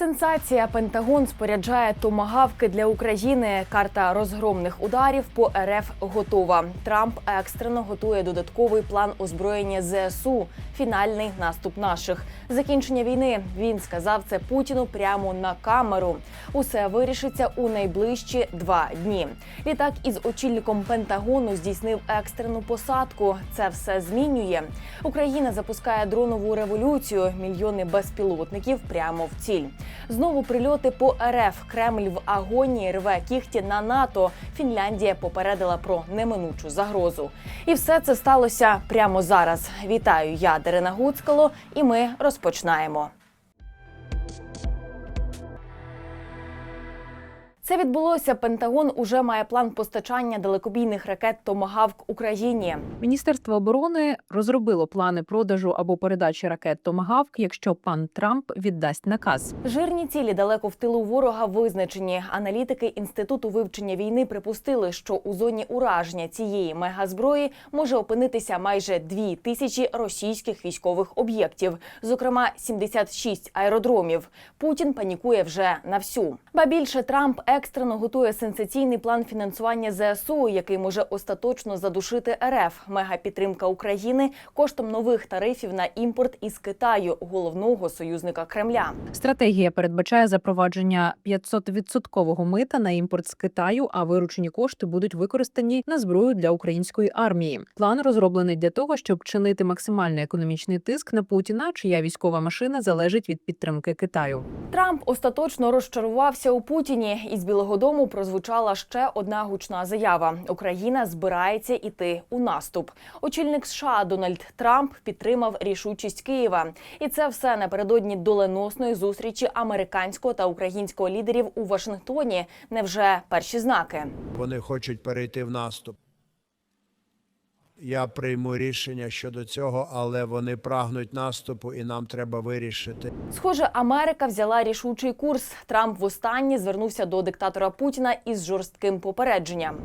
Сенсація Пентагон споряджає томагавки для України. Карта розгромних ударів по РФ готова. Трамп екстрено готує додатковий план озброєння ЗСУ. Фінальний наступ наших закінчення війни. Він сказав це Путіну прямо на камеру. Усе вирішиться у найближчі два дні. Літак із очільником Пентагону здійснив екстрену посадку. Це все змінює. Україна запускає дронову революцію. Мільйони безпілотників прямо в ціль. Знову прильоти по РФ. Кремль в агонії рве кіхті на НАТО. Фінляндія попередила про неминучу загрозу. І все це сталося прямо зараз. Вітаю, я Дарина Гуцкало, і ми розпочинаємо. Це відбулося. Пентагон уже має план постачання далекобійних ракет Томагавк Україні. Міністерство оборони розробило плани продажу або передачі ракет Томагавк, якщо пан Трамп віддасть наказ. Жирні цілі далеко в тилу ворога визначені. Аналітики інституту вивчення війни припустили, що у зоні ураження цієї мегазброї може опинитися майже дві тисячі російських військових об'єктів, зокрема 76 аеродромів. Путін панікує вже на всю. Ба більше Трамп екстрено готує сенсаційний план фінансування ЗСУ, який може остаточно задушити РФ. Мегапідтримка України коштом нових тарифів на імпорт із Китаю, головного союзника Кремля. Стратегія передбачає запровадження 500-відсоткового мита на імпорт з Китаю, а виручені кошти будуть використані на зброю для української армії. План розроблений для того, щоб чинити максимальний економічний тиск на Путіна, чия військова машина залежить від підтримки Китаю. Трамп остаточно розчарувався у Путіні. Із Білого Дому прозвучала ще одна гучна заява: Україна збирається іти у наступ. Очільник США Дональд Трамп підтримав рішучість Києва, і це все напередодні доленосної зустрічі американського та українського лідерів у Вашингтоні. Невже перші знаки? Вони хочуть перейти в наступ. Я прийму рішення щодо цього, але вони прагнуть наступу, і нам треба вирішити. Схоже, Америка взяла рішучий курс. Трамп востаннє звернувся до диктатора Путіна із жорстким попередженням.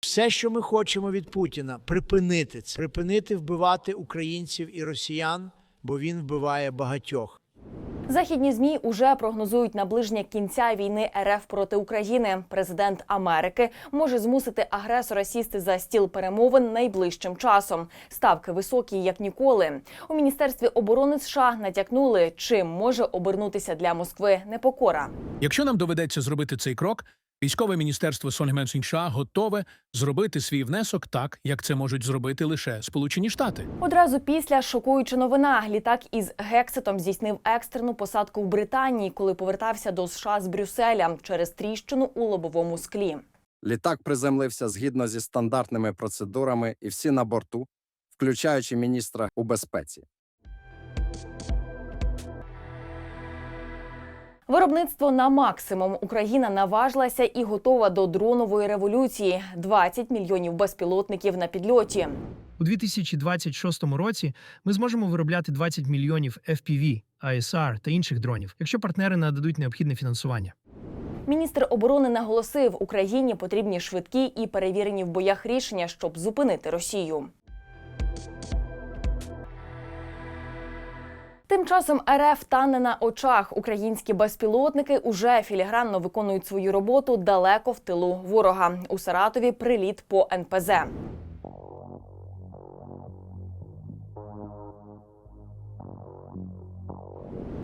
Все, що ми хочемо від Путіна, припинити це, припинити вбивати українців і росіян, бо він вбиває багатьох. Західні змі уже прогнозують наближення кінця війни РФ проти України. Президент Америки може змусити агресора сісти за стіл перемовин найближчим часом. Ставки високі як ніколи. У міністерстві оборони США натякнули, чим може обернутися для Москви непокора. Якщо нам доведеться зробити цей крок, військове міністерство Сонгмен США готове зробити свій внесок так, як це можуть зробити лише Сполучені Штати. Одразу після шокуюча новина. Літак із гекситом здійснив екстрену посадку в Британії, коли повертався до США з Брюсселя через тріщину у лобовому склі. Літак приземлився згідно зі стандартними процедурами, і всі на борту, включаючи міністра у безпеці. Виробництво на максимум. Україна наважилася і готова до дронової революції. 20 мільйонів безпілотників на підльоті. У 2026 році ми зможемо виробляти 20 мільйонів FPV, ISR та інших дронів, якщо партнери нададуть необхідне фінансування. Міністр оборони наголосив, Україні потрібні швидкі і перевірені в боях рішення, щоб зупинити Росію. Тим часом РФ тане на очах. Українські безпілотники уже філігранно виконують свою роботу далеко в тилу ворога. У Саратові приліт по НПЗ.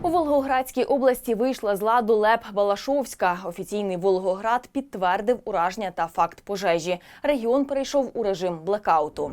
У Волгоградській області вийшла з ладу ЛЕП Балашовська. Офіційний Волгоград підтвердив ураження та факт пожежі. Регіон перейшов у режим блекауту.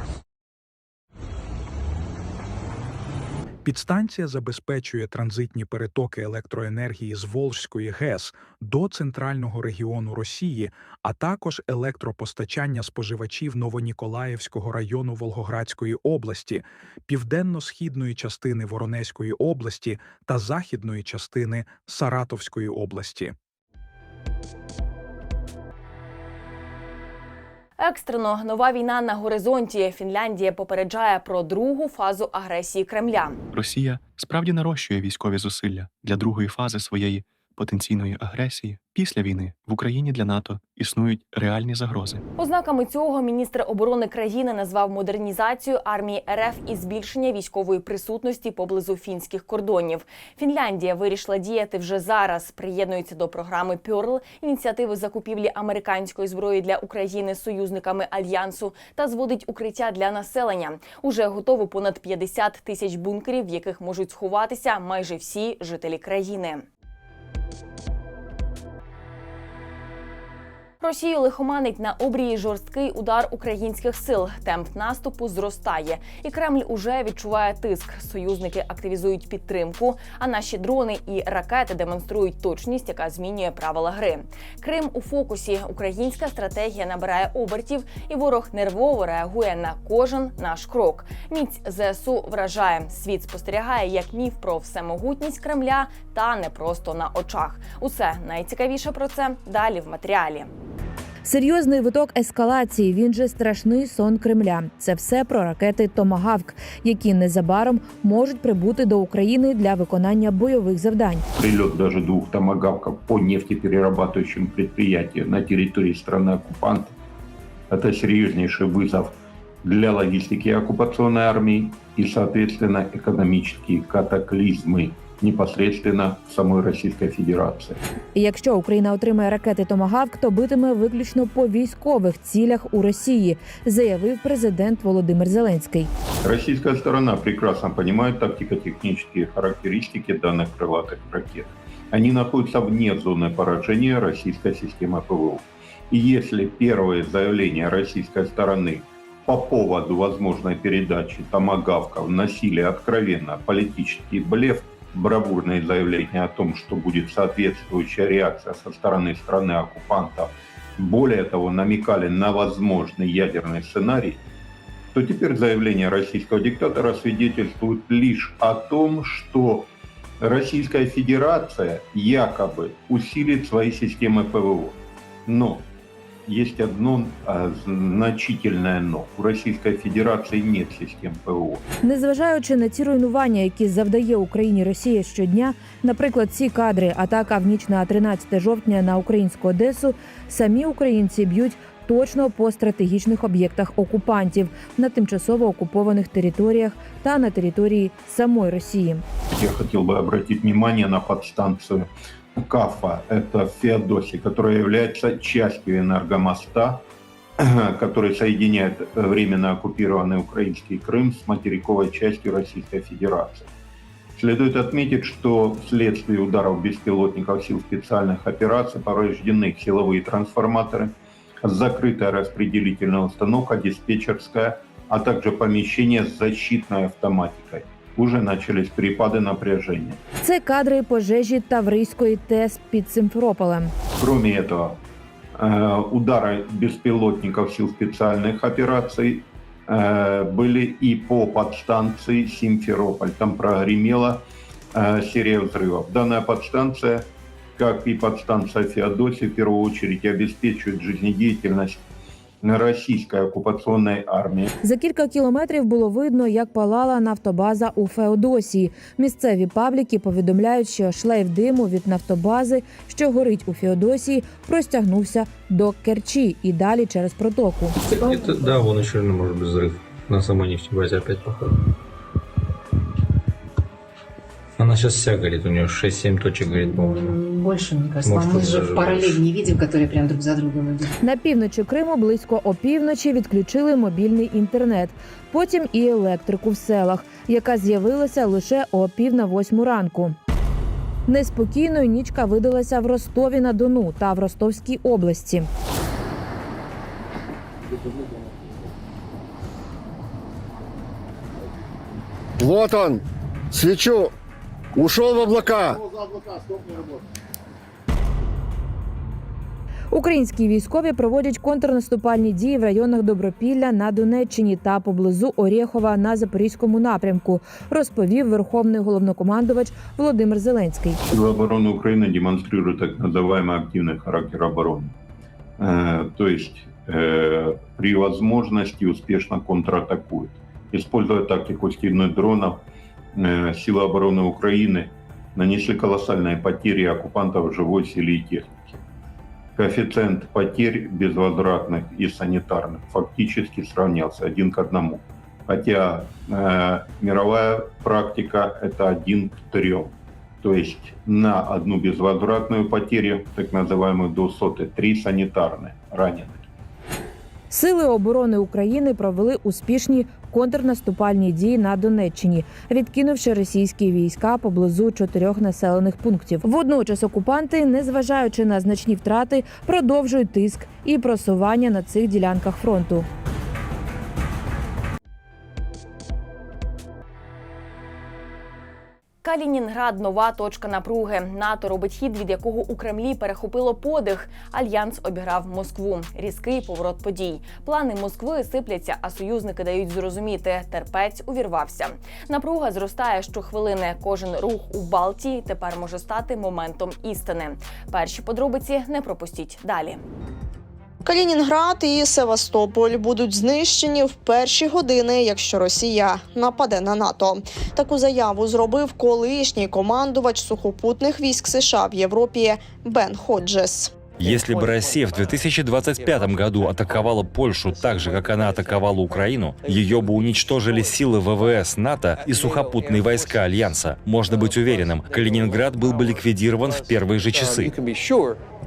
Підстанція забезпечує транзитні перетоки електроенергії з Волжської ГЕС до центрального регіону Росії, а також електропостачання споживачів Новоніколаївського району Волгоградської області, південно-східної частини Воронезької області та західної частини Саратовської області. Екстрено нова війна на горизонті. Фінляндія попереджає про другу фазу агресії Кремля. Росія справді нарощує військові зусилля для другої фази своєї потенційної агресії. Після війни в Україні для НАТО існують реальні загрози. Ознаками цього міністр оборони країни назвав модернізацію армії РФ і збільшення військової присутності поблизу фінських кордонів. Фінляндія вирішила діяти вже зараз. Приєднується до програми Пьорл, ініціативи закупівлі американської зброї для України союзниками альянсу та зводить укриття для населення. Уже готово понад 50 тисяч бункерів, в яких можуть сховатися майже всі жителі країни. thank you Росію лихоманить на обрії жорсткий удар українських сил. Темп наступу зростає, і Кремль уже відчуває тиск. Союзники активізують підтримку, а наші дрони і ракети демонструють точність, яка змінює правила гри. Крим у фокусі. Українська стратегія набирає обертів, і ворог нервово реагує на кожен наш крок. Міць ЗСУ вражає. Світ спостерігає як міф про всемогутність Кремля, та не просто на очах. Усе найцікавіше про це далі в матеріалі. Серйозний виток ескалації. Він же страшний сон Кремля. Це все про ракети Томагавк, які незабаром можуть прибути до України для виконання бойових завдань. прилет даже двух томагавков по нефтеперерабатывающим предприятиям на территории страны-оккупанта – это серьезнейший вызов для логистики оккупационной армии и, соответственно, экономические катаклизмы непосредственно в самой Российской Федерации. І якщо Україна отримає ракети Томагавк, то битиме виключно по військових цілях у Росії, заявив президент Володимир Зеленський. Российская сторона прекрасно понимает тактико-технические характеристики данных крылатых ракет. Они находятся вне зоны поражения российской системы ПВО. И если первые заявления российской стороны по поводу возможной передачи томагавков носили откровенно политический блеф, бравурные заявления о том, что будет соответствующая реакция со стороны страны-оккупанта, более того, намекали на возможный ядерный сценарий, то теперь заявления российского диктатора свидетельствуют лишь о том, что Российская Федерация якобы усилит свои системы ПВО. Но есть одно а, значительное но. У Российской Федерации нет систем ПВО. Незважаючи на ці руйнування, які завдає Україні Росія щодня, наприклад, ці кадри атака в ніч на 13 жовтня на українську Одесу, самі українці б'ють. Точно по стратегічних об'єктах окупантів на тимчасово окупованих територіях та на території самої Росії. Я хотел бы обратить внимание на подстанцию КАФа, это в Феодосии, которая является частью энергомоста, который соединяет временно оккупированный украинский Крым с материковой частью Российской Федерации. Следует отметить, что вследствие ударов беспилотников сил специальных операций повреждены силовые трансформаторы, закрытая распределительная установка, диспетчерская, а также помещение с защитной автоматикой. Уже начались перепады напряжения. Це кадри пожежі Таврійської ТЕС під Симферополем. Кроме этого, э, удары беспилотников сил специальных операций э, были и по подстанции Симферополь. Там прогремела э, серия взрывов. Данная подстанция, как и подстанция Феодосии, в первую очередь обеспечивает жизнедеятельность российской оккупационной армии. За кілька кілометрів було видно, як палала нафтобаза у Феодосії. Місцеві пабліки повідомляють, що шлейф диму від нафтобази, що горить у Феодосії, простягнувся до Керчі і далі через протоку. Это, да, вон еще может быть взрыв на самой нефтебазе опять походу. Она сейчас вся горит, у нее 6-7 точек горит, по-моему. Больше, мне кажется, Может, мы же в параллель не видим, которые прям друг за другом идут. На півночі Криму близько опівночі відключили мобільний інтернет, потім і електрику в селах, яка з'явилася лише о пів на восьму ранку. Неспокійною нічка видалася в Ростові на Дону та в Ростовській області. Вот он, свечу, ушел в облака. Українські військові проводять контрнаступальні дії в районах Добропілля на Донеччині та поблизу Орєхова на Запорізькому напрямку, розповів верховний головнокомандувач Володимир Зеленський. Силы обороны Украины демонстрируют так называемый активный характер обороны. Э, То есть э, при возможности успешно контратакует. Используя тактику стильных дронов, э, силы обороны Украины нанесли колоссальные потери оккупантов живой силы и техники. Коэффициент потерь безвозвратных и санитарных фактически сравнялся один к одному. Хотя э, мировая практика это один к трем. То есть на одну безвозвратную потерю, так называемую до соты, три санитарные раненых. Сили оборони України провели успішні контрнаступальні дії на Донеччині, відкинувши російські війська поблизу чотирьох населених пунктів. Водночас окупанти, незважаючи на значні втрати, продовжують тиск і просування на цих ділянках фронту. Калінінград нова точка напруги. НАТО робить хід, від якого у Кремлі перехопило подих. Альянс обіграв Москву. Різкий поворот подій. Плани Москви сипляться, а союзники дають зрозуміти. Терпець увірвався. Напруга зростає щохвилини. Кожен рух у Балтії тепер може стати моментом істини. Перші подробиці не пропустіть далі. Калінінград і Севастополь будуть знищені в перші години, якщо Росія нападе на НАТО. Таку заяву зробив колишній командувач сухопутних військ США в Європі Бен Ходжес. Если бы Россия в 2025 году атаковала Польшу так же, как она атаковала Украину, ее бы уничтожили силы ВВС НАТО и сухопутные войска Альянса. Можно быть уверенным, Калининград был бы ликвидирован в первые же часы.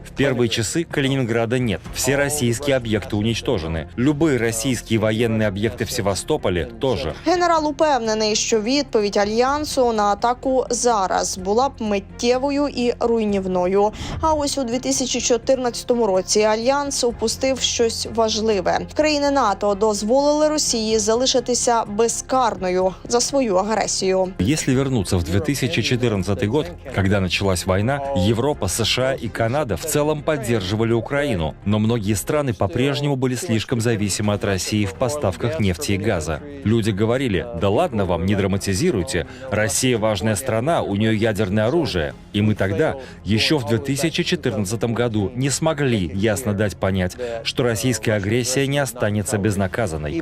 В первые часы Калининграда нет. Все российские объекты уничтожены. Любые российские военные объекты в Севастополе тоже. Генерал упевнений, що відповідь альянсу на атаку зараз була б миттєвою і руйнівною. А ось у 2014 році альянс упустив щось важливе. Країни НАТО дозволили Росії залишитися безкарною за свою агресію. Если вернуться в 2014 год, когда началась война, Европа, США и Канада в целом поддерживали Украину, но многие страны по-прежнему были слишком зависимы от России в поставках нефти и газа. Люди говорили, да ладно вам, не драматизируйте, Россия важная страна, у нее ядерное оружие. И мы тогда, еще в 2014 году, не смогли ясно дать понять, что российская агрессия не останется безнаказанной.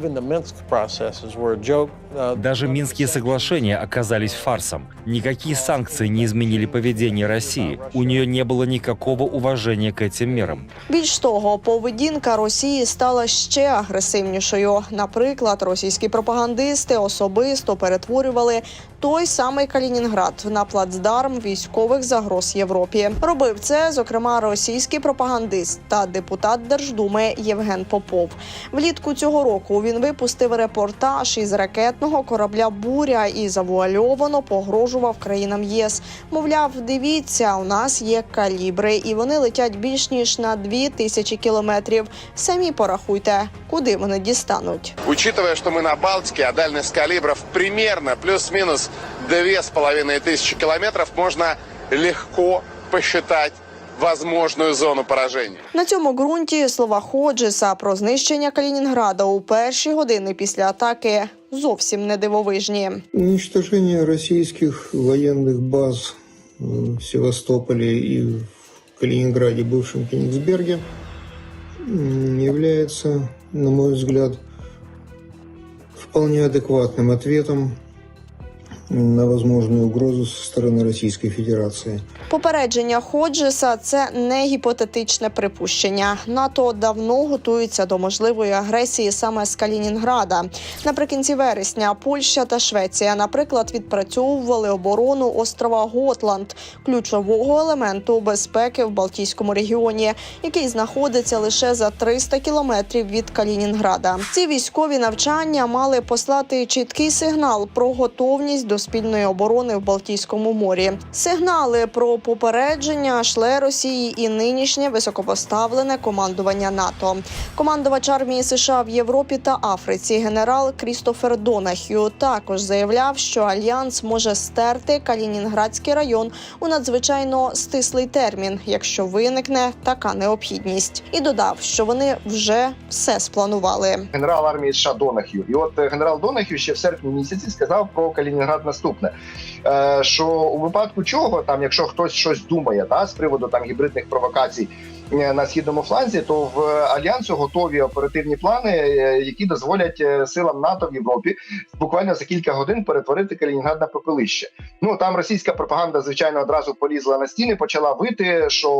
Даже Минские соглашения оказались фарсом. Никакие санкции не изменили поведение России. У нее не было никакого уважения к цим мірам. Більш того, поведінка Росії стала ще агресивнішою. Наприклад, російські пропагандисти особисто перетворювали той самий Калінінград на плацдарм військових загроз Європі. Робив це, зокрема, російський пропагандист та депутат Держдуми Євген Попов. Влітку цього року він випустив репортаж із ракетного корабля Буря і завуальовано погрожував країнам ЄС. Мовляв, дивіться, у нас є калібри, і вони летять більш ніж на дві тисячі кілометрів. Самі порахуйте, куди вони дістануть. Учитывая, что мы на Балтике, а дальность калибров примерно плюс-минус две с половиной тысячи километров, можно легко посчитать возможную зону поражения. На цьому ґрунті слова Ходжеса про знищення Калінінграда у перші години після атаки зовсім не дивовижні. Уничтожение российских военных баз э, в Севастополе и в Калининграде, бывшем Кенигсберге, м, является, на мой взгляд, вполне адекватным ответом на возможную угрозу со стороны Российской Федерации. Попередження Ходжеса це не гіпотетичне припущення. НАТО давно готується до можливої агресії саме з Калінінграда. Наприкінці вересня Польща та Швеція, наприклад, відпрацьовували оборону острова Готланд, ключового елементу безпеки в Балтійському регіоні, який знаходиться лише за 300 кілометрів від Калінінграда. Ці військові навчання мали послати чіткий сигнал про готовність до спільної оборони в Балтійському морі. Сигнали про попередження шле Росії і нинішнє високопоставлене командування НАТО. Командувач армії США в Європі та Африці, генерал Крістофер Донахью, також заявляв, що альянс може стерти Калінінградський район у надзвичайно стислий термін, якщо виникне така необхідність, і додав, що вони вже все спланували. генерал армії США Донахью. І от е, генерал Донахью ще в серпні місяці сказав про Калінінград наступне: що у випадку чого, там, якщо хтось щось думає, та з приводу там гібридних провокацій е, на східному фланзі, то в альянсу готові оперативні плани, е, які дозволять е, силам НАТО в Європі буквально за кілька годин перетворити Калінінград на попелище. Ну там російська пропаганда, звичайно, одразу полізла на стіни, почала вити, що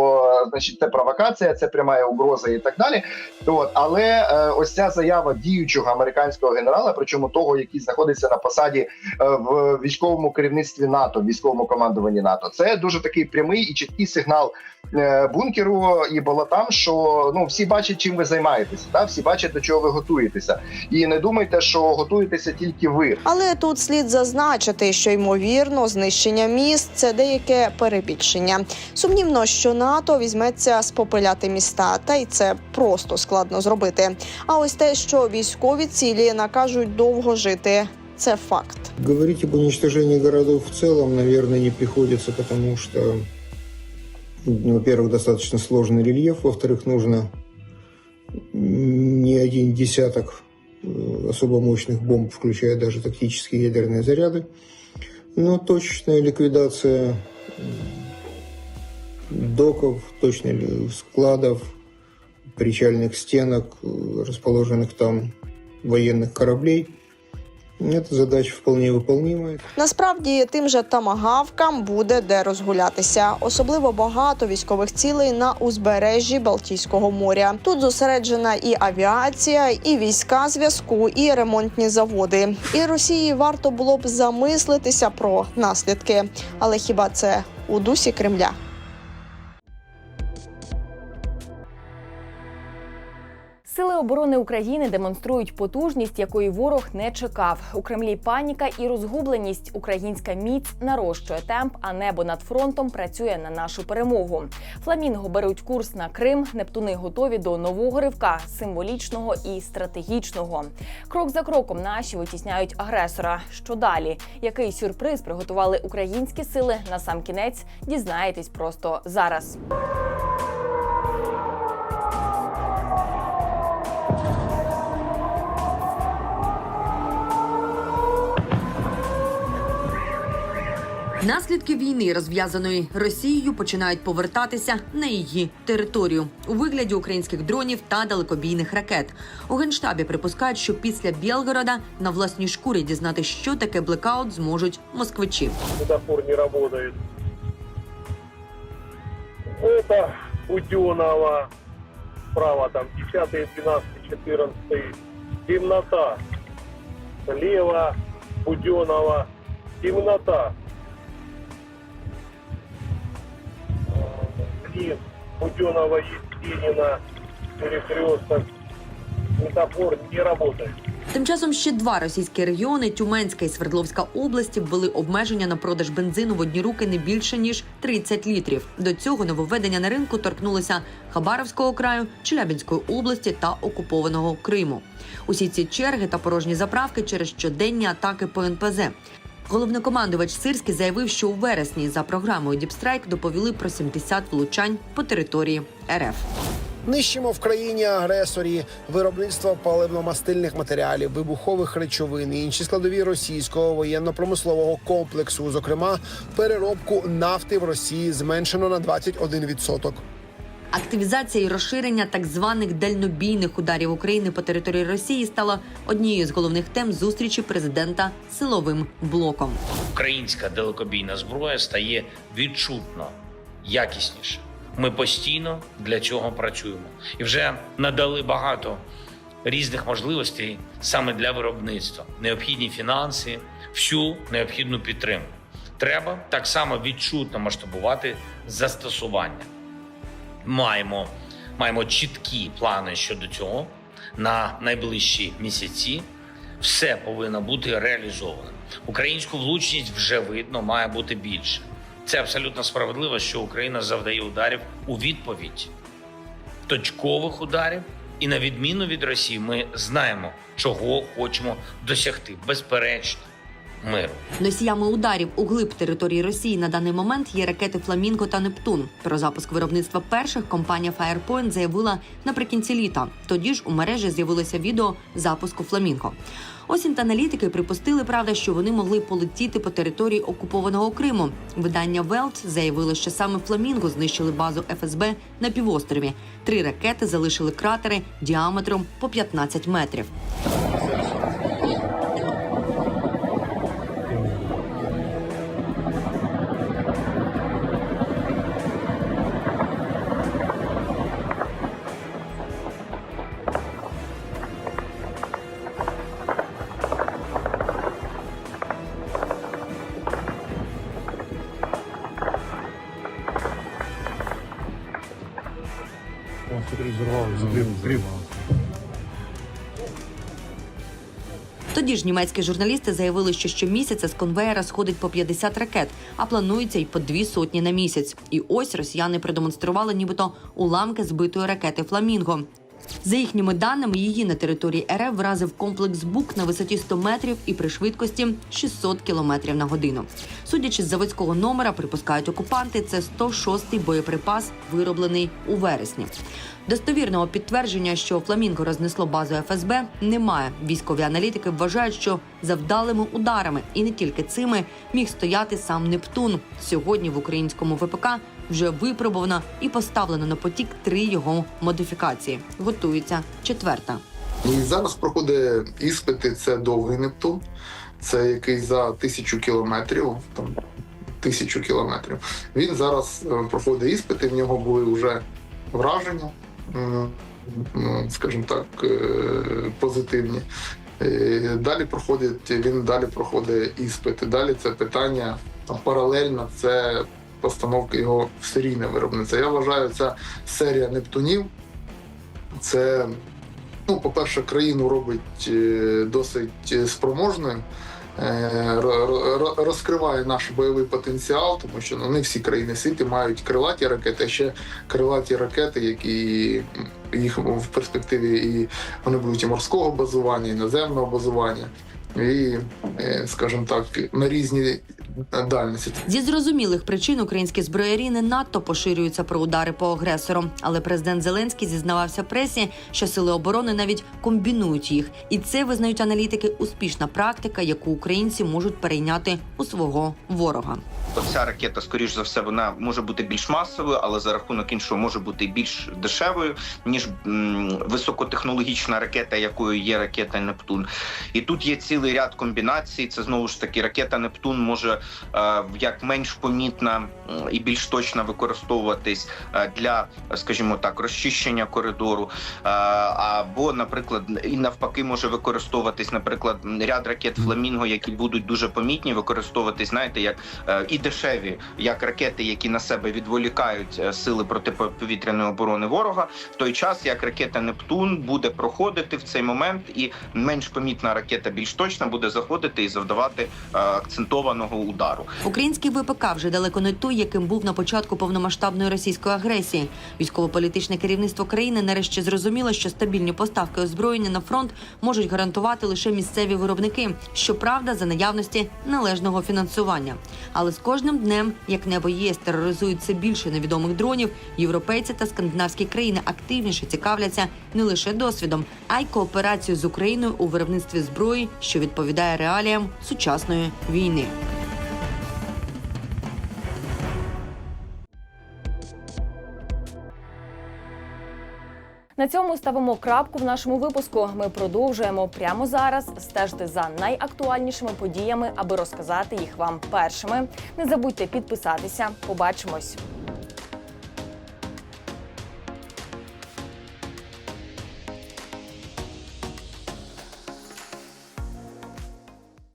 е, значить це провокація, це пряма угроза і так далі. От але е, ось ця заява діючого американського генерала, причому того, який знаходиться на посаді е, в військовому керівництві НАТО, військовому командуванні НАТО, це дуже такий прямий і чіткий сигнал е, бункеру і болотам, що ну всі бачать, чим ви займаєтеся, та всі бачать до чого ви готуєтеся, і не думайте, що готуєтеся тільки ви. Але тут слід зазначити, що ймовірно знищення міст це деяке перебільшення. Сумнівно, що НАТО візьметься спопиляти міста, та й це просто складно зробити. А ось те, що військові цілі накажуть довго жити, це факт. Говорить об уничтожении городов в целом, наверное, не приходится, потому что, во-первых, достаточно сложный рельеф, во-вторых, нужно не один десяток э, особо мощных бомб, включая даже тактические ядерные заряды. Но точечная ликвидация м, доков, точная складов, причальных стенок, э, расположенных там военных кораблей – эта задача вполне выполнимая. Насправді тим же тамагавкам буде де розгулятися. Особливо багато військових цілей на узбережжі Балтійського моря. Тут зосереджена і авіація, і війська зв'язку, і ремонтні заводи. І Росії варто було б замислитися про наслідки. Але хіба це у дусі Кремля? Оборони України демонструють потужність, якої ворог не чекав. У Кремлі паніка і розгубленість. Українська міць нарощує темп, а небо над фронтом працює на нашу перемогу. Фламінго беруть курс на Крим. Нептуни готові до нового ривка, символічного і стратегічного. Крок за кроком наші витісняють агресора. Що далі? Який сюрприз приготували українські сили? На сам кінець дізнаєтесь просто зараз. Наслідки війни, розв'язаної Росією, починають повертатися на її територію у вигляді українських дронів та далекобійних ракет. У генштабі припускають, що після Білгорода на власній шкурі дізнати, що таке блекаут, зможуть москвичі. светофор не работает. Это Буденова. Справа там 10, 12, 14. Темнота. Слева Буденова. Темнота. Блин, Буденова, Есенина, перекресток. Светофор не работает. Тим часом ще два російські регіони Тюменська і Свердловська області ввели обмеження на продаж бензину в одні руки не більше ніж 30 літрів. До цього нововведення на ринку торкнулися Хабаровського краю, Челябінської області та окупованого Криму. Усі ці черги та порожні заправки через щоденні атаки по НПЗ. Головнокомандувач Сирський заявив, що у вересні за програмою Діпстрайк доповіли про 70 влучань по території РФ. Нищимо в країні агресорі виробництво паливно-мастильних матеріалів, вибухових речовин і інші складові російського воєнно-промислового комплексу, зокрема переробку нафти в Росії зменшено на 21%. Активізація і розширення так званих дальнобійних ударів України по території Росії стала однією з головних тем зустрічі президента силовим блоком. Українська далекобійна зброя стає відчутно якісніше. Ми постійно для цього працюємо і вже надали багато різних можливостей саме для виробництва, необхідні фінанси, всю необхідну підтримку. Треба так само відчутно масштабувати застосування маємо, маємо чіткі плани щодо цього на найближчі місяці. Все повинно бути реалізовано. Українську влучність вже видно, має бути більше. Це абсолютно справедливо, що Україна завдає ударів у відповідь точкових ударів. І на відміну від Росії, ми знаємо, чого хочемо досягти. Безперечно, миру. Носіями ударів у глиб території Росії на даний момент є ракети Фламінго та Нептун. Про запуск виробництва перших компанія Firepoint заявила наприкінці літа. Тоді ж у мережі з'явилося відео запуску Фламінго. Осінт-аналітики припустили, правда, що вони могли полетіти по території окупованого Криму. Видання Велт заявило, що саме Фламінго знищили базу ФСБ на півострові. Три ракети залишили кратери діаметром по 15 метрів. Тоді ж німецькі журналісти заявили, що щомісяця з конвеєра сходить по 50 ракет, а планується й по дві сотні на місяць. І ось росіяни продемонстрували, нібито уламки збитої ракети Фламінго. За їхніми даними, її на території РФ вразив комплекс БУК на висоті 100 метрів і при швидкості 600 км на годину. Судячи з заводського номера, припускають окупанти, це 106-й боєприпас, вироблений у вересні. Достовірного підтвердження, що Фламінго рознесло базу ФСБ, немає. Військові аналітики вважають, що завдалими ударами і не тільки цими міг стояти сам Нептун. Сьогодні в українському ВПК вже випробовано і поставлено на потік три його модифікації. Готується четверта. І зараз проходить іспити. Це довгий Нептун, це який за тисячу кілометрів. Там тисячу кілометрів. Він зараз е, проходить іспити. В нього були вже враження, м, скажімо так, е, позитивні. Е, Далі проходить він далі проходить іспити. Далі це питання там, паралельно. Це постановка його в серійне виробництво. Я вважаю, ця серія Нептунів. Це ну, по-перше, країну робить досить спроможною, ро- ро- розкриває наш бойовий потенціал, тому що ну, не всі країни світу мають крилаті ракети, а ще крилаті ракети, які їх в перспективі і вони будуть і морського базування, і наземного базування, і, е, скажімо так, на різні дальності. Зі зрозумілих причин українські зброярі не надто поширюються про удари по агресору. Але президент Зеленський зізнавався пресі, що сили оборони навіть комбінують їх, і це визнають аналітики успішна практика, яку українці можуть перейняти у свого ворога. Ця ракета, скоріш за все, вона може бути більш масовою, але за рахунок іншого може бути більш дешевою, ніж м, високотехнологічна ракета, якою є ракета Нептун. І тут є цілий ряд комбінацій. Це знову ж таки ракета Нептун може е, як менш помітна і більш точно використовуватись е, для, скажімо так, розчищення коридору. Е, або, наприклад, і навпаки, може використовуватись, наприклад, ряд ракет Фламінго, які будуть дуже помітні, використовуватись, знаєте, як і дешеві, як ракети, які на себе відволікають сили протиповітряної оборони ворога, в той час як ракета Нептун буде проходити в цей момент, і менш помітна ракета, більш точна, буде заходити і завдавати е, акцентованого удару. Український ВПК вже далеко не той, яким був на початку повномасштабної російської агресії. Військово-політичне керівництво країни нарешті зрозуміло, що стабільні поставки озброєння на фронт можуть гарантувати лише місцеві виробники, щоправда, за наявності належного фінансування. Але з кожним днем, як небо ЄС тероризують все більше невідомих дронів, європейці та скандинавські країни активніше цікавляться не лише досвідом, а й кооперацією з Україною у виробництві зброї, що відповідає реаліям сучасної війни. На цьому ставимо крапку в нашому випуску. Ми продовжуємо прямо зараз стежити за найактуальнішими подіями, аби розказати їх вам першими. Не забудьте підписатися. Побачимось.